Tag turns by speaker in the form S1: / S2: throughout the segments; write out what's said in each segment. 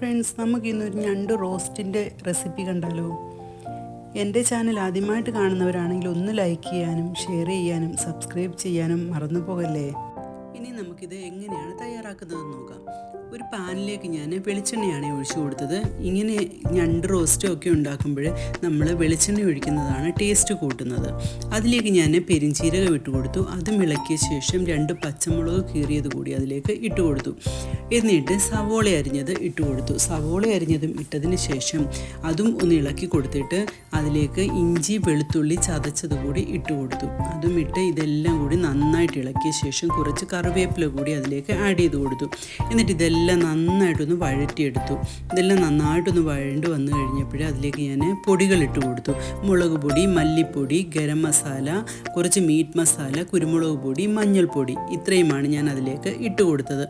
S1: Friends നമുക്ക് ഇന്നൊരു ഞണ്ട് റോസ്റ്റിന്റെ റെസിപ്പി കണ്ടാലോ? എന്റെ ചാനൽ ആദ്യമായിട്ട് കാണുന്നവരാണെങ്കിൽ ഒന്ന് ലൈക്ക് ചെയ്യാനും ഷെയർ ചെയ്യാനും സബ്സ്ക്രൈബ് ചെയ്യാനും മറന്നു പോകല്ലേ? ഇനി നമുക്കിത് എങ്ങനെയാണ് തയ്യാറാക്കുന്നതെന്ന് നോക്കാം. ഒരു പാനിലേക്ക് ഞാൻ വെളിച്ചെണ്ണയാണ് ഒഴിച്ചു കൊടുത്തത്. ഇങ്ങനെ ഞണ്ട് റോസ്റ്റും ഒക്കെ ഉണ്ടാക്കുമ്പോൾ നമ്മൾ വെളിച്ചെണ്ണ ഒഴിക്കുന്നതാണ് ടേസ്റ്റ് കൂട്ടുന്നത്. അതിലേക്ക് ഞാൻ പെരിഞ്ചീരകം ഇട്ട് കൊടുത്തു. അതും ഇളക്കിയ ശേഷം രണ്ട് പച്ചമുളക് കീറിയത് കൂടി അതിലേക്ക് ഇട്ട് കൊടുത്തു. എന്നിട്ട് സവോള അരിഞ്ഞത് ഇട്ട് കൊടുത്തു. സവോള അരിഞ്ഞതും ഇട്ടതിന് ശേഷം അതും ഒന്ന് ഇളക്കി കൊടുത്തിട്ട് അതിലേക്ക് ഇഞ്ചി വെളുത്തുള്ളി ചതച്ചത് കൂടി ഇട്ട് കൊടുത്തു. അതും ഇട്ട് ഇതെല്ലാം കൂടി നന്നായിട്ട് ഇളക്കിയ ശേഷം കുറച്ച് കറിവേപ്പില കൂടി അതിലേക്ക് ആഡ് ചെയ്ത് കൊടുത്തു. എന്നിട്ട് ഇതെല്ലാം നന്നായിട്ടൊന്ന് വഴറ്റിയെടുത്തു. ഇതെല്ലാം നന്നായിട്ടൊന്ന് വഴണ്ട് വന്നു കഴിഞ്ഞപ്പോഴേ അതിലേക്ക് ഞാൻ പൊടികൾ ഇട്ട് കൊടുത്തു. മുളക് പൊടി മല്ലിപ്പൊടി ഗരം മസാല കുറച്ച് മീറ്റ് മസാല കുരുമുളക് പൊടി മഞ്ഞൾപ്പൊടി ഇത്രയുമാണ് ഞാൻ അതിലേക്ക് ഇട്ട് കൊടുത്തത്.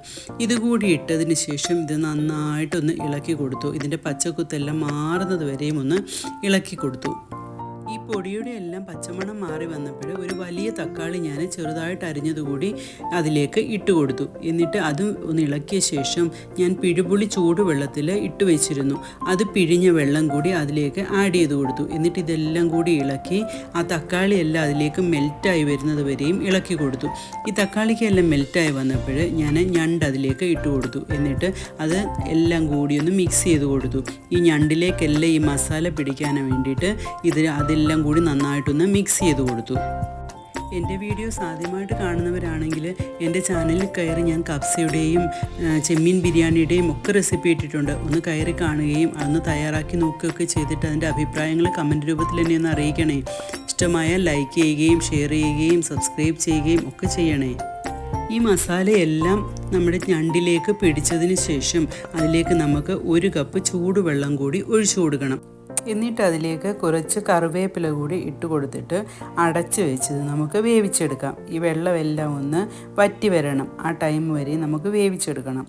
S1: ഇതുകൂടി ഇട്ടതിന് ശേഷം ഇത് നന്നായിട്ടൊന്ന് ഇളക്കി കൊടുത്തു. ഇതിന്റെ പച്ചക്കുത്തെല്ലാം മാറുന്നത് വരെയും ഒന്ന് ഇളക്കി കൊടുത്തു. ഈ പൊടിയുടെ എല്ലാം പച്ചമണം മാറി വന്നപ്പോൾ ഒരു വലിയ തക്കാളി ഞാൻ ചെറുതായിട്ട് അരിഞ്ഞതുകൂടി അതിലേക്ക് ഇട്ട് കൊടുത്തു. എന്നിട്ട് അത് ഒന്ന് ഇളക്കിയ ശേഷം ഞാൻ പിഴുപുളി ചൂടുവെള്ളത്തിൽ ഇട്ട് വെച്ചിരുന്നു. അത് പിഴിഞ്ഞ വെള്ളം കൂടി അതിലേക്ക് ആഡ് ചെയ്ത് കൊടുത്തു. എന്നിട്ട് ഇതെല്ലാം കൂടി ഇളക്കി ആ തക്കാളി എല്ലാം അതിലേക്ക് മെൽറ്റായി വരുന്നത് വരെയും ഇളക്കി കൊടുത്തു. ഈ തക്കാളിക്ക് എല്ലാം മെൽറ്റായി വന്നപ്പോൾ ഞാൻ ഞണ്ട് അതിലേക്ക് ഇട്ട് കൊടുത്തു. എന്നിട്ട് അത് എല്ലാം കൂടി ഒന്ന് മിക്സ് ചെയ്ത് കൊടുത്തു. ഈ ഞണ്ടിലേക്കെല്ലാം ഈ മസാല പിടിക്കാൻ വേണ്ടിയിട്ട് ഇത് അതെല്ലാം കൂടി നന്നായിട്ടൊന്ന് മിക്സ് ചെയ്ത് കൊടുത്തു. എന്റെ വീഡിയോസ് ആദ്യമായിട്ട് കാണുന്നവരാണെങ്കിൽ എന്റെ ചാനലിൽ കയറി ഞാൻ കബ്സയുടെയും ചെമ്മീൻ ബിരിയാണിയുടെയും ഒക്കെ റെസിപ്പി ഇട്ടിട്ടുണ്ട്. ഒന്ന് കയറി കാണുകയും അതൊന്ന് തയ്യാറാക്കി നോക്കുകയൊക്കെ ചെയ്തിട്ട് അതിന്റെ അഭിപ്രായങ്ങൾ കമന്റ് രൂപത്തിൽ തന്നെ ഒന്ന് അറിയിക്കണേ. ഇഷ്ടമായ ലൈക്ക് ചെയ്യുകയും ഷെയർ ചെയ്യുകയും സബ്സ്ക്രൈബ് ചെയ്യുകയും ഒക്കെ ചെയ്യണേ. ഈ മസാലയെല്ലാം നമ്മുടെ ഞണ്ടിലേക്ക് പിടിച്ചതിന് ശേഷം അതിലേക്ക് നമുക്ക് ഒരു കപ്പ് ചൂടുവെള്ളം കൂടി ഒഴിച്ചു കൊടുക്കണം. എന്നിട്ട് അതിലേക്ക് കുറച്ച് കറിവേപ്പില കൂടി ഇട്ട് കൊടുത്തിട്ട് അടച്ച് വെച്ചത് നമുക്ക് വേവിച്ചെടുക്കാം. ഈ വെള്ളമെല്ലാം ഒന്ന് വറ്റി വരണം. ആ ടൈം വരെ നമുക്ക് വേവിച്ചെടുക്കണം.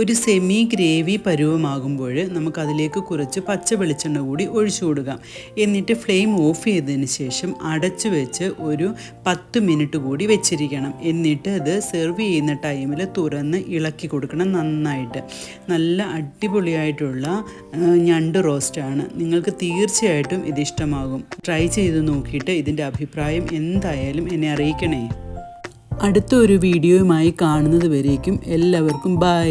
S1: ഒരു സെമി ഗ്രേവി പരുവമാകുമ്പോൾ നമുക്കതിലേക്ക് കുറച്ച് പച്ച വെളിച്ചെണ്ണ കൂടി ഒഴിച്ചു കൊടുക്കാം. എന്നിട്ട് ഫ്ലെയിം ഓഫ് ചെയ്തതിന് ശേഷം അടച്ചു വെച്ച് ഒരു പത്ത് മിനിറ്റ് കൂടി വെച്ചിരിക്കണം. എന്നിട്ട് അത് സെർവ് ചെയ്യുന്ന ടൈമിൽ തുറന്ന് ഇളക്കി കൊടുക്കണം നന്നായിട്ട്. നല്ല അടിപൊളിയായിട്ടുള്ള ഞണ്ട് റോസ്റ്റാണ് നിങ്ങൾക്ക് തീർച്ചയായിട്ടും ഇത് ഇഷ്ടമാകും. ട്രൈ ചെയ്ത് നോക്കിയിട്ട് ഇതിന്റെ അഭിപ്രായം എന്തായാലും എന്നെ അറിയിക്കണേ. അടുത്ത ഒരു വീഡിയോയുമായി കാണുന്നത് വരേക്കും എല്ലാവർക്കും ബൈ